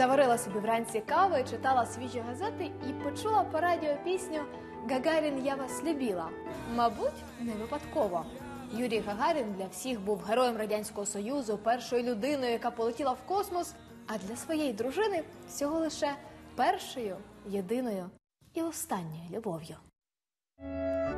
Заварила собі вранці кави, читала свіжі газети і почула по радіо пісню Гагарін, я вас любила. Мабуть, не випадково. Юрій Гагарін для всіх був героєм радянського союзу, першою людиною, яка полетіла в космос. А для своєї дружини всього лише першою, єдиною і останньою любов'ю.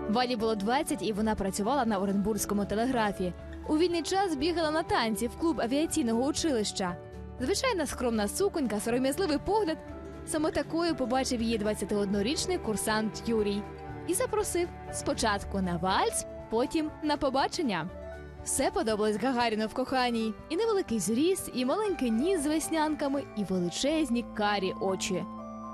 Валі було 20, і вона працювала на Оренбурзькому телеграфі. У вільний час бігала на танці в клуб авіаційного училища. Звичайна скромна суконька, сором'язливий погляд. Саме такою побачив її 21-річний курсант Юрій і запросив спочатку на вальс, потім на побачення. Все подобалось Гагаріну в коханій. І невеликий зріст, і маленький ніс з веснянками, і величезні карі очі.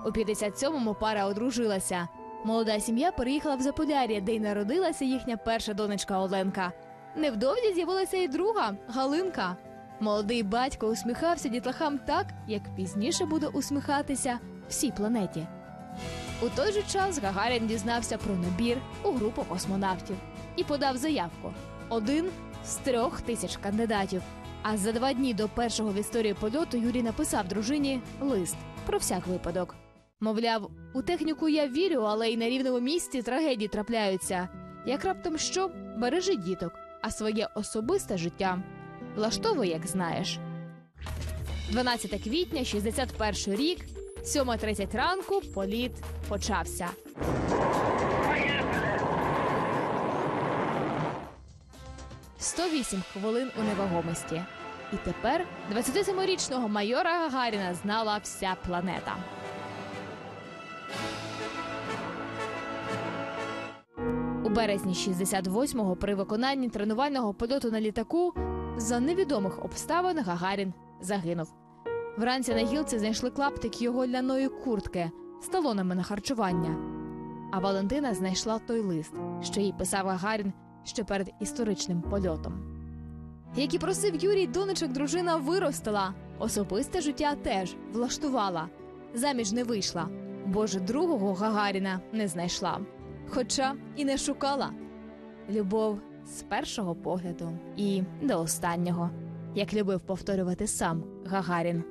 У 57-му пара одружилася. Молода сім'я переїхала в Заполяр'я, де й народилася їхня перша донечка Оленка. Невдовзі з'явилася і друга Галинка. Молодий батько усміхався дітлахам так, як пізніше буде усміхатися всій планеті. У той же час Гагарін дізнався про набір у групу космонавтів і подав заявку один з трьох тисяч кандидатів. А за два дні до першого в історії польоту Юрій написав дружині лист про всяк випадок. Мовляв, у техніку я вірю, але й на рівному місці трагедії трапляються. Як раптом що бережи діток, а своє особисте життя влаштовуй, як знаєш. 12 квітня, 61 рік, 7.30 ранку, політ почався. «108 хвилин у невагомості. І тепер 27-річного майора Гагаріна знала вся планета. У березні 68-го при виконанні тренувального польоту на літаку за невідомих обставин Гагарін загинув. Вранці на гілці знайшли клаптик його ляної куртки з талонами на харчування. А Валентина знайшла той лист, що їй писав Гагарін ще перед історичним польотом. Як і просив Юрій, донечок дружина виростила, особисте життя теж влаштувала. Заміж не вийшла, бо ж другого Гагаріна не знайшла. Хоча і не шукала. Любов з першого погляду і до останнього, як любив повторювати сам Гагарін.